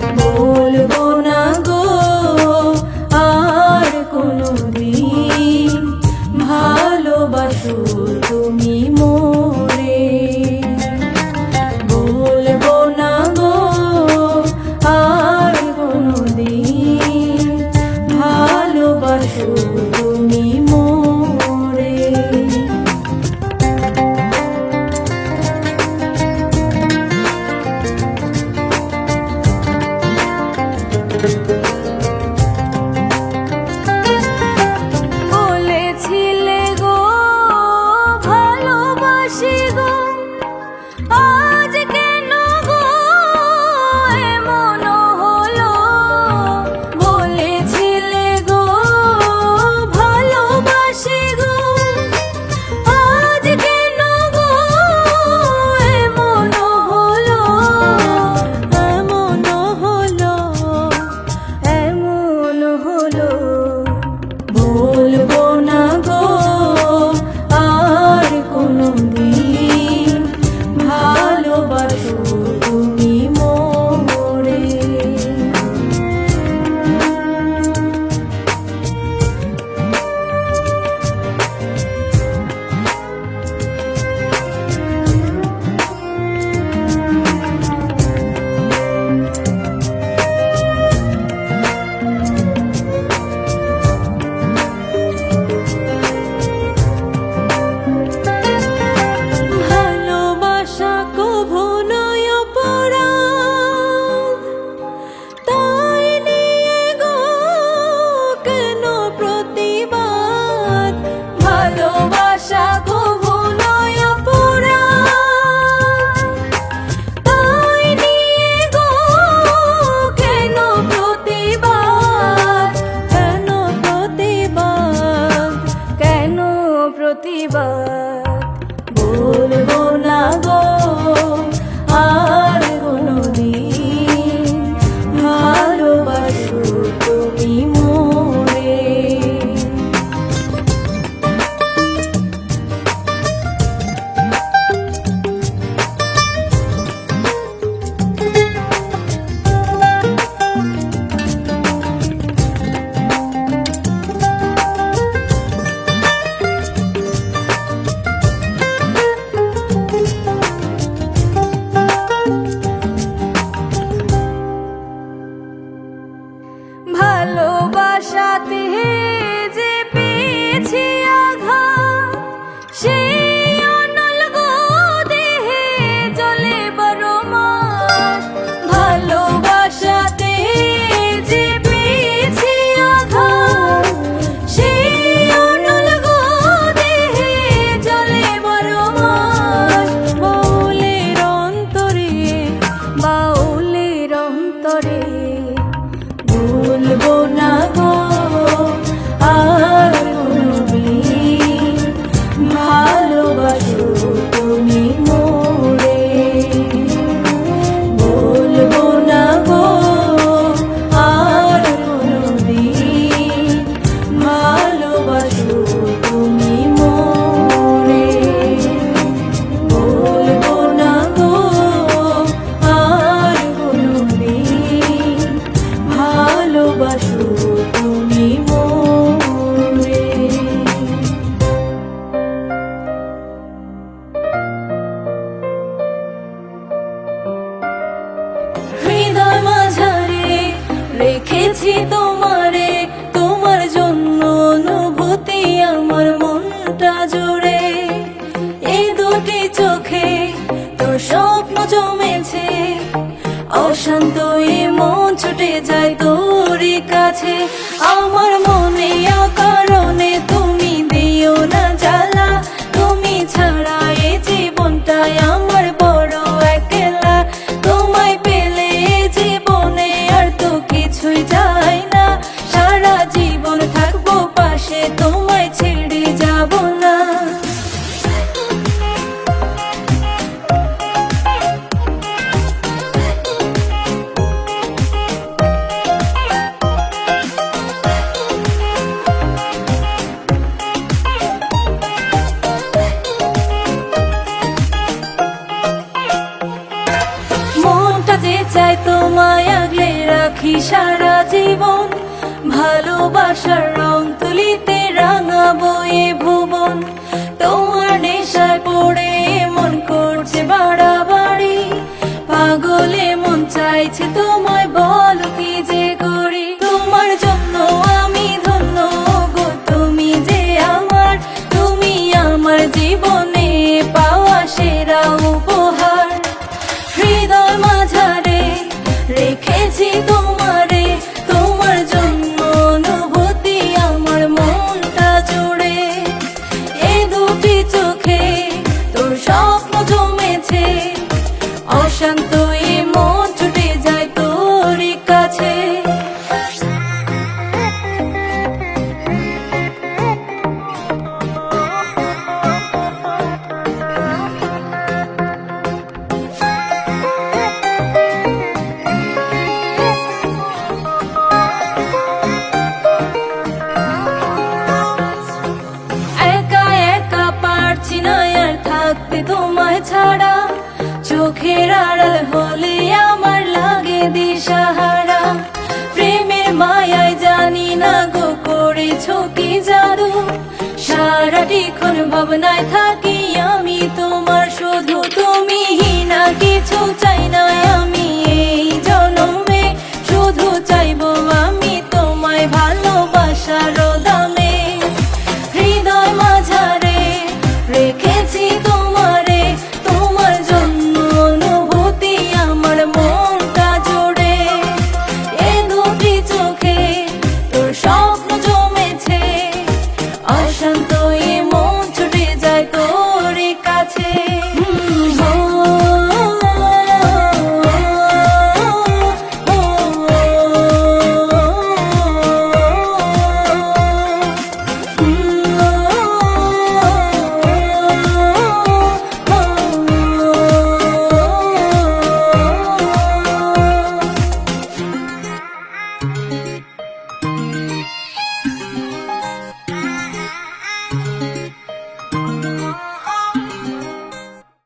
Bố প্রতিবাদ বলব না গো। भलोबाशाती है দেখেছি তোমারে, তোমার জন্য অনুভূতি আমার মনটা জুড়ে। এই দুটি চোখে তোর স্বপ্ন জমেছে অশান্ত মন ছুটে যায় তোর কাছে। রাখি সারা জীবন, ভালোবাসার রং তুলিতে রাঙাবো এ ভুবন। তোমার নেশায় পড়ে মন করছে বাড়াবাড়ি, পাগলে মন চাইছে তোমায় ছাড়া চোখের আড়াল হলে আমার লাগে দিশাহারা। প্রেমের মায়ায় জানি না গো করেছ কি জাদু? সারাটি ক্ষণ ভাবনায় থাকি আমি তোমার